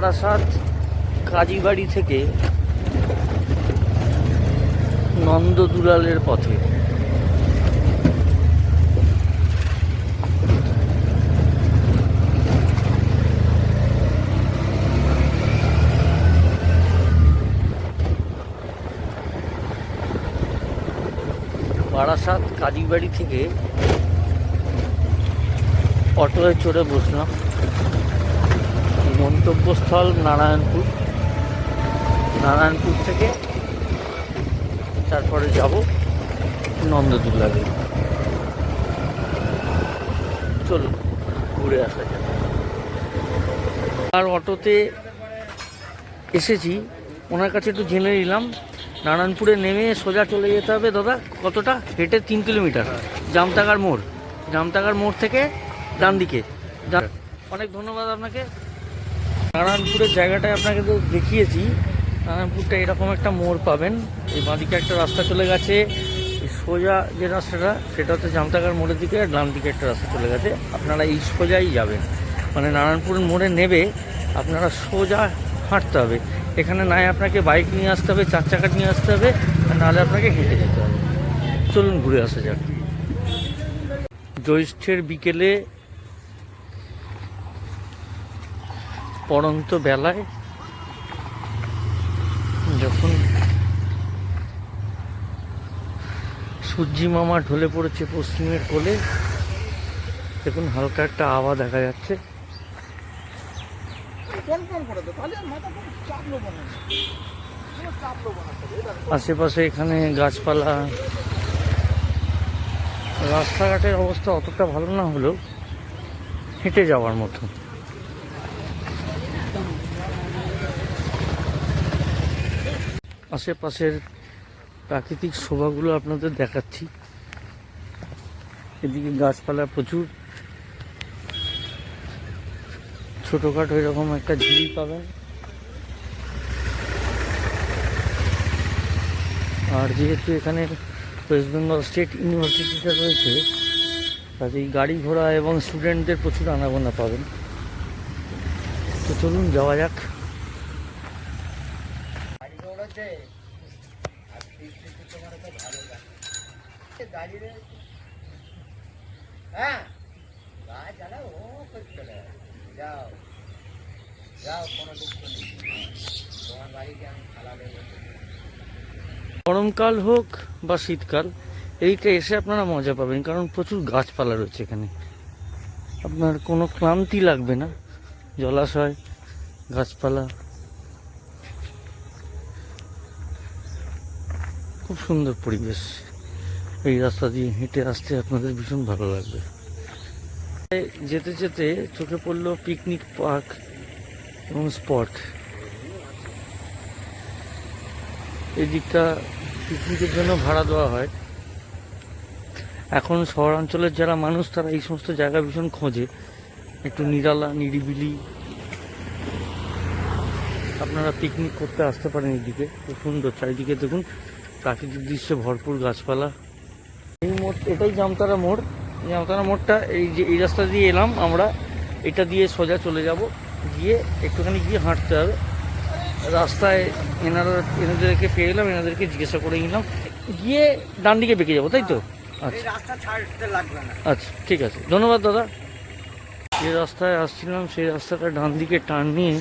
বারাসাত কাজীবাড়ি থেকে নন্দদুলালের পথে। বারাসাত কাজীবাড়ি থেকে অটোয় চড়ে বসলাম। গন্তব্যস্থল নারায়ণপুর। নারায়ণপুর থেকে তারপরে যাব নন্দদুর্লাগে চলুন ঘুরে আসা যাক। আর অটোতে এসেছি। ওনার কাছে একটু জেনে নিলাম নারায়ণপুরে নেমে সোজা চলে যেতে হবে দাদা। কতটা? হেঁটে তিন কিলোমিটার। জামতাগার মোড়। জামতাগার মোড় থেকে ডান দিকে অনেক ধন্যবাদ আপনাকে। নারায়ণপুরের জায়গাটায় আপনাকে তো দেখিয়েছি। নারায়ণপুরটা এরকম একটা মোড় পাবেন। এই বাঁদিকে একটা রাস্তা চলে গেছে। সোজা যে রাস্তাটা, সেটা হচ্ছে জামতাগার মোড়ের দিকে আর ডান দিকে একটা রাস্তা চলে গেছে। আপনারা এই সোজাই যাবেন। মানে নারায়ণপুরের মোড়ে নেবে, আপনারা সোজা হাঁটতে হবে। এখানে নয় আপনাকে বাইক নিয়ে আসতে হবে, চার চাকা নিয়ে আসতে হবে, আর নাহলে আপনাকে হেঁটে যেতে হবে। চলুন ঘুরে আসা যাক। জ্যৈষ্ঠের বিকেলে পড়ন্ত বেলায় যখন সূর্যি মামা ঢলে পড়েছে পশ্চিমের কোলে, দেখুন হালকা একটা আওয়া দেখা যাচ্ছে। আশেপাশে এখানে গাছপালা। রাস্তাঘাটের অবস্থা অতটা ভালো না হলেও হেঁটে যাওয়ার মতো। আশেপাশের প্রাকৃতিক শোভাগুলো আপনাদের দেখাচ্ছি। এদিকে গাছপালা প্রচুর। ছোটোখাটো এরকম একটা ঝিল পাবেন। আর যেহেতু এখানে ওয়েস্ট বেঙ্গল স্টেট ইউনিভার্সিটিটা রয়েছে কাজেই গাড়ি ঘোড়া এবং স্টুডেন্টদের প্রচুর আনাগোনা পাবেন। তো চলুন যাওয়া যাক হ্যাঁ গাছ জ্বালাও ও করতে চলে যাও যাও কোনো দুঃখ নেই তোমার বাড়িতে আমি খালা দেবো গরমকাল হোক বা শীতকাল, এইটা এসে আপনারা মজা পাবেন, কারণ প্রচুর গাছপালা রয়েছে এখানে। আপনার কোনো ক্লান্তি লাগবে না, জলাশয়, গাছপালা। খুব সুন্দর পরিবেশ। এই রাস্তা দিয়ে হেঁটে আসতে আপনাদের ভীষণ ভালো লাগবে। যেতে যেতে চোখে পড়ল পিকনিক পার্ক এবং স্পট। এই দিকটা পিকনিকের জন্য ভাড়া দেওয়া হয়। এখন শহরাঞ্চলের যারা মানুষ, তারা এই সমস্ত জায়গা ভীষণ খোঁজে। একটু নিরালা, নিরিবিলি। আপনারা পিকনিক করতে আসতে পারেন এদিকে। খুব সুন্দর। চারিদিকে দেখুন, প্রাকৃতিক দৃশ্যে ভরপুর গাছপালা। এই মোড়, এটাই জামতারা মোড়। জামতারা মোড়টা, এই যে, এই রাস্তা দিয়ে এলাম আমরা। এটা দিয়ে সোজা চলে যাব। গিয়ে একটুখানি গিয়ে হাঁটতে হবে। রাস্তায় এনারা এনাদেরকে পেয়ে গেলাম এনাদেরকে জিজ্ঞাসা করে নিলাম। গিয়ে ডান দিকে বেঁকে যাব তাই তো? আচ্ছা। আচ্ছা ঠিক আছে। ধন্যবাদ দাদা। যে রাস্তায় আসছিলাম সেই রাস্তাটা ডান দিকে টার্ন নিয়ে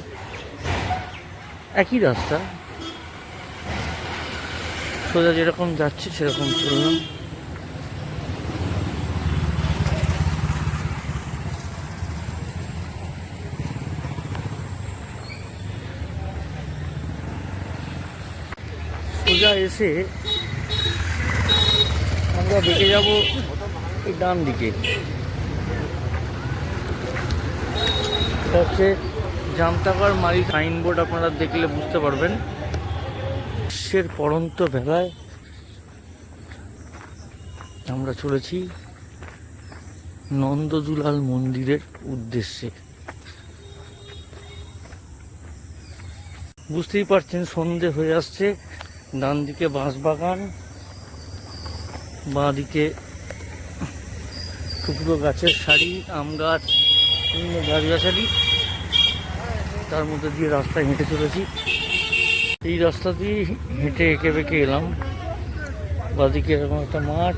একই রাস্তা। সোজা যেরকম যাচ্ছে সেরকম চললাম সোজা এসে আমরা বেঁকে যাব এই ডান দিকে। হচ্ছে জামতাকার মারি সাইনবোর্ড আপনারা দেখলে বুঝতে পারবেন। গ্রীষ্মের পড়ন্ত বেলায় আমরা চলেছি নন্দদুলাল মন্দিরের উদ্দেশ্যে। বুঝতেই পারছেন সন্ধে হয়ে আসছে। ডান দিকে বাঁশবাগান বাঁ দিকে টুকরো গাছের সারি, আম গাছ, বিভিন্ন গাছগাছালি। তার মধ্যে দিয়ে রাস্তায় হেঁটে চলেছি। এই রাস্তা দিয়ে হেঁটে এঁকে বেঁকে এলাম। বাদিকে এরকম একটা মাঠ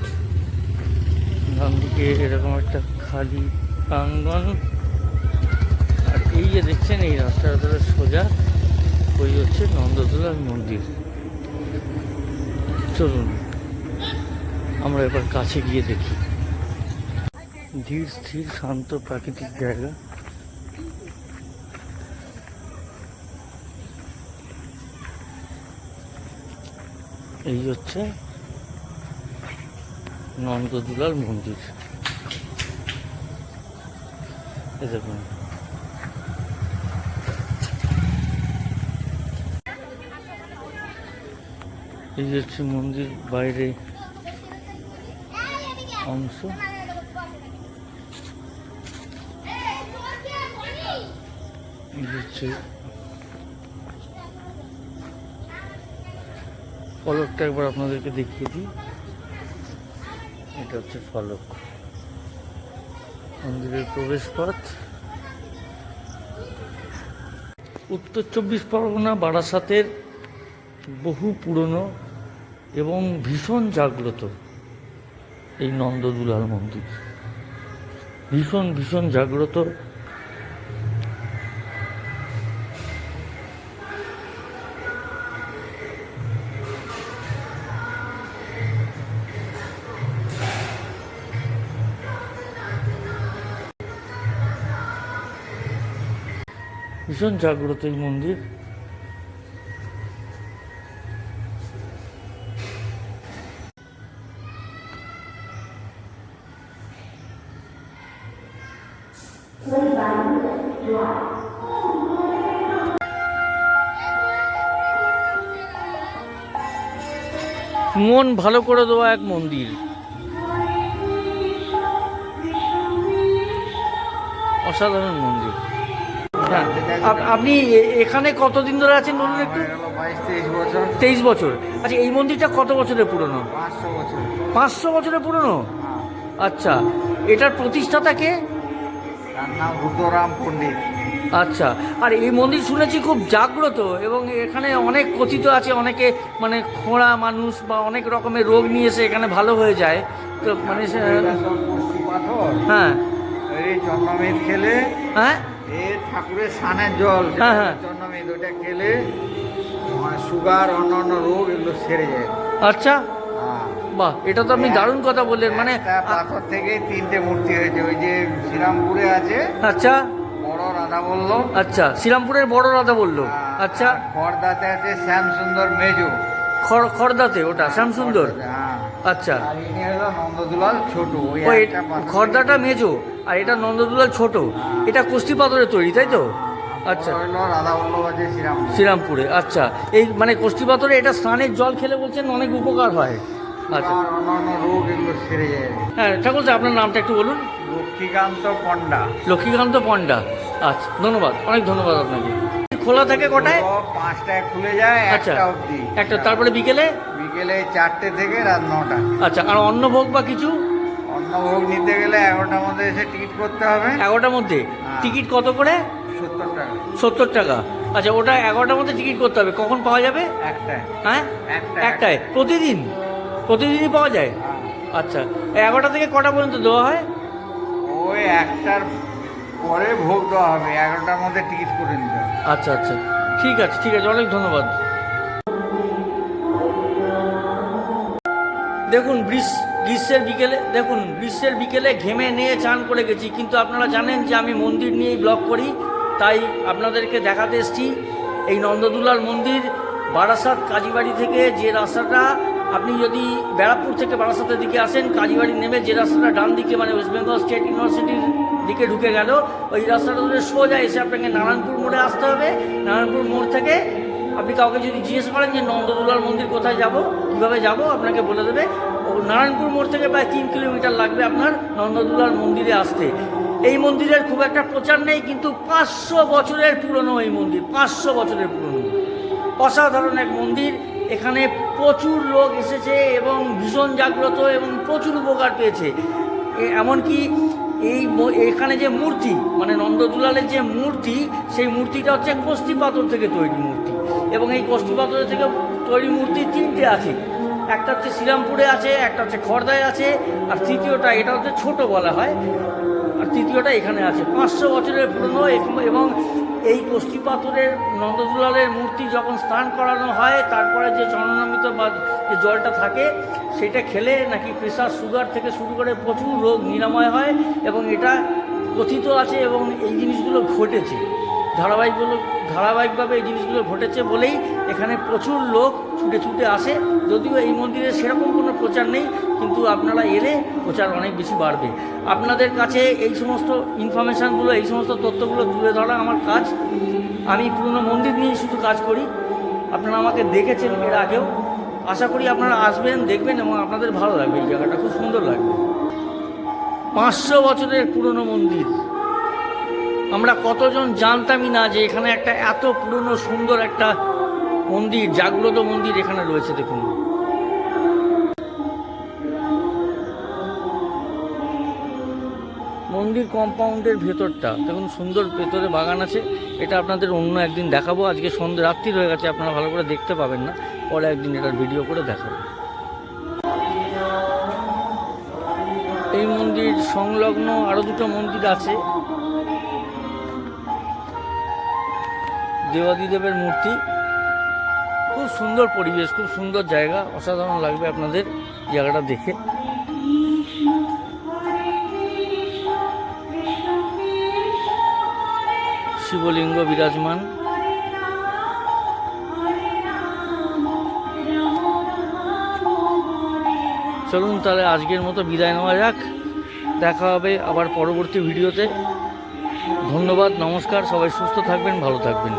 ডান দিকে এরকম একটা খালি প্রাঙ্গন আর এই যে দেখছেন, এই রাস্তাটা সোজা, ওই হচ্ছে নন্দদোলার মন্দির। চলুন, আমরা এবার কাছে গিয়ে দেখি। ধীর, স্থির, শান্ত প্রাকৃতিক জায়গা। এই হচ্ছে নন্দদুলার মন্দির। এই দেখুন। এই হচ্ছে মন্দির বাইরে অংশ। হচ্ছে ফলকটা একবার আপনাদেরকে দেখিয়ে দিই। এটা হচ্ছে ফলক। মন্দিরের প্রবেশ পথ উত্তর চব্বিশ পরগনা বারাসাতের বহু পুরনো এবং ভীষণ জাগ্রত এই নন্দদুলাল মন্দির। ভীষণ ভীষণ জাগ্রত। ভীষণ জাগ্রত এই মন্দির। মন ভালো করে দেওয়া এক মন্দির। অসাধারণ মন্দির। হ্যাঁ আপ- আপনি এখানে কতদিন ধরে আছেন বলুন একটু? হয়ে তেইশ বছর। আচ্ছা এই মন্দিরটা কত বছরের পুরনো? পাঁচশো বছর। পাঁচশো বছরের পুরনো? আচ্ছা এটার প্রতিষ্ঠাতা কে? রুদ্ররাম পণ্ডিত। আচ্ছা আর এই মন্দির শুনেছি খুব জাগ্রত এবং এখানে অনেক কথিত আছে অনেকে মানে খোঁড়া মানুষ বা অনেক রকমের রোগ নিয়ে এসে এখানে ভালো হয়ে যায়। তো মানে হ্যাঁ। এই চন্দ্রমেদ খেলে হ্যাঁ? এ ঠাকুরের সানের জল হ্যাঁ, হ্যাঁ। চন্দ্রমেদ ওটা খেলে সুগার অন্যান্য রোগ এগুলো সেরে যায়। আচ্ছা। হ্যাঁ। বাহ এটা তো আপনি দারুণ কথা বললেন মানে পাথর থেকে তিনটে মূর্তি হয়েছে ওই যে শ্রীরামপুরে আছে। আচ্ছা। রাধা বলল। আচ্ছা শ্রীরামপুরের বড় রাধা বলল। আচ্ছা। খড়দাতে আছে শ্যাম সুন্দর মেজো। খড় খড়দাতে ওটা শ্যামসুন্দর? হ্যাঁ। আচ্ছা। নন্দদুলাল ছোট ওই। খড়দাটা মেজো আর এটা নন্দদুলাল ছোট। এটা কুস্তি পাথরের তৈরি তাই তো? আচ্ছা। শ্রীরামপুর। আচ্ছা। এই মানে কোষ্ঠী পাথরে এটা স্নানের জল খেলে বলছেন অনেক উপকার হয়। আচ্ছা। রোগ এগুলো সেরে যায়। হ্যাঁ ঠাকুর আপনার নামটা একটু বলুন। লক্ষ্মীকান্ত পণ্ডা। লক্ষ্মীকান্ত পণ্ডা। আচ্ছা ধন্যবাদ অনেক ধন্যবাদ আপনাকে। খোলা থাকে কটায়? পাঁচটায় খুলে যায় আচ্ছা একটা অবধি। একটা তারপরে বিকেলে? বিকেলে চারটে থেকে রাত নটা। আচ্ছা আর অন্নভোগ বা কিছু? অন্নভোগ নিতে গেলে এগারোটার মধ্যে এসে টিকিট করতে হবে। এগারোটার মধ্যে? হ্যাঁ। টিকিট কত করে? সত্তর টাকা। সত্তর টাকা। আচ্ছা ওটা এগারোটার মধ্যে টিকিট করতে হবে। কখন পাওয়া যাবে? একটায়। হ্যাঁ? একটায়। প্রতিদিন? প্রতিদিনই পাওয়া যায়? হ্যাঁ। আচ্ছা এগারোটা থেকে কটা পর্যন্ত দেওয়া হয়? ওই একটার পরে ভোগ দেওয়া হবে, এগারোটার মধ্যে টিকিট করে নিতে হবে। আচ্ছা আচ্ছা। ঠিক আছে ঠিক আছে, অনেক ধন্যবাদ। দেখুন গ্রীষ- গ্রীষ্মের বিকেলে, দেখুন, গ্রীষ্মের বিকেলে ঘেমে নিয়ে চান করে গেছি, কিন্তু আপনারা জানেন যে আমি মন্দির নিয়েই ব্লগ করি, তাই আপনাদেরকে দেখাতে এসেছি। এই নন্দদুলার মন্দির, বারাসাত কাজীবাড়ি থেকে যে রাস্তাটা আপনি যদি ব্যারাকপুর থেকে বারাসাতের দিকে আসেন কাজীবাড়ি নেমে যে রাস্তাটা ডান দিকে মানে ওয়েস্ট বেঙ্গল স্টেট ইউনিভার্সিটির দিকে ঢুকে গেল, ওই রাস্তাটা ধরে সোজা এসে আপনাকে নারায়ণপুর মোড়ে আসতে হবে। নারায়ণপুর মোড় থেকে আপনি কাউকে যদি জিজ্ঞেস করেন যে নন্দদুলার মন্দির কোথায় যাব, কীভাবে যাব, আপনাকে বলে দেবে। ও নারায়ণপুর মোড় থেকে প্রায় তিন কিলোমিটার লাগবে আপনার নন্দদুলার মন্দিরে আসতে। এই মন্দিরের খুব একটা প্রচার নেই, কিন্তু পাঁচশো বছরের পুরনো এই মন্দির, পাঁচশো বছরের পুরনো। অসাধারণ এক মন্দির। এখানে প্রচুর লোক এসেছে এবং ভীষণ জাগ্রত এবং প্রচুর উপকার পেয়েছে। এমনকি এই এখানে যে মূর্তি মানে নন্দজুলালের যে মূর্তি, সেই মূর্তিটা হচ্ছে কষ্টি পাথর থেকে তৈরি মূর্তি। এবং এই কষ্টি পাথরের থেকে তৈরি মূর্তি তিনটে আছে। একটা হচ্ছে শ্রীরামপুরে আছে, একটা হচ্ছে খড়দায় আছে, আর তৃতীয়টা, এটা হচ্ছে ছোট বলা হয়, আর তৃতীয়টা এখানে আছে। পাঁচশো বছরের পুরনো এবং এই কষ্টি পাথরের নন্দদুলালের মূর্তি যখন স্নান করানো হয়, তারপরে যে চরণামৃত বা যে জলটা থাকে, সেটা খেলে নাকি প্রেশার সুগার থেকে শুরু করে প্রচুর রোগ নিরাময় হয় এবং এটা কথিত আছে এবং এই জিনিসগুলো ঘটেছে। ধারাবাহিকগুলো, ধারাবাহিকভাবে এই জিনিসগুলো ঘটেছে বলেই এখানে প্রচুর লোক ছুটে ছুটে আসে। যদিও এই মন্দিরে সেরকম প্রচার নেই, কিন্তু আপনারা এলে প্রচার অনেক বেশি বাড়বে। আপনাদের কাছে এই সমস্ত ইনফরমেশানগুলো এই সমস্ত তথ্যগুলো তুলে ধরা আমার কাজ। আমি পুরনো মন্দির নিয়ে শুধু কাজ করি। আপনারা আমাকে দেখেছেন এর আগেও। আশা করি আপনারা আসবেন, দেখবেন এবং আপনাদের ভালো লাগবে। এই জায়গাটা খুব সুন্দর লাগবে। পাঁচশো বছরের পুরনো মন্দির। আমরা কতজন জানতামই না যে এখানে একটা এত পুরনো সুন্দর একটা মন্দির, জাগ্রত মন্দির এখানে রয়েছে। দেখুন। কম্পাউন্ডের ভেতরটা। দেখুন, সুন্দর ভেতরে বাগান আছে। এটা আপনাদের অন্য একদিন দেখাবো। আজকে সন্ধ্যে রাত্রি হয়ে গেছে, আপনারা ভালো করে দেখতে পাবেন না। পরে একদিন এটার ভিডিও করে দেখাবো। এই মন্দির সংলগ্ন আরও দুটো মন্দির আছে। দেবাদিদেবের মূর্তি। খুব সুন্দর পরিবেশ, খুব সুন্দর জায়গা। অসাধারণ লাগবে আপনাদের জায়গাটা দেখে। শিবলিঙ্গ বিরাজমান। চলুন তাহলে আজকের মতো বিদায় নেওয়া যাক। দেখা হবে আবার পরবর্তী ভিডিওতে। ধন্যবাদ, নমস্কার, সবাই সুস্থ থাকবেন, ভালো থাকবেন।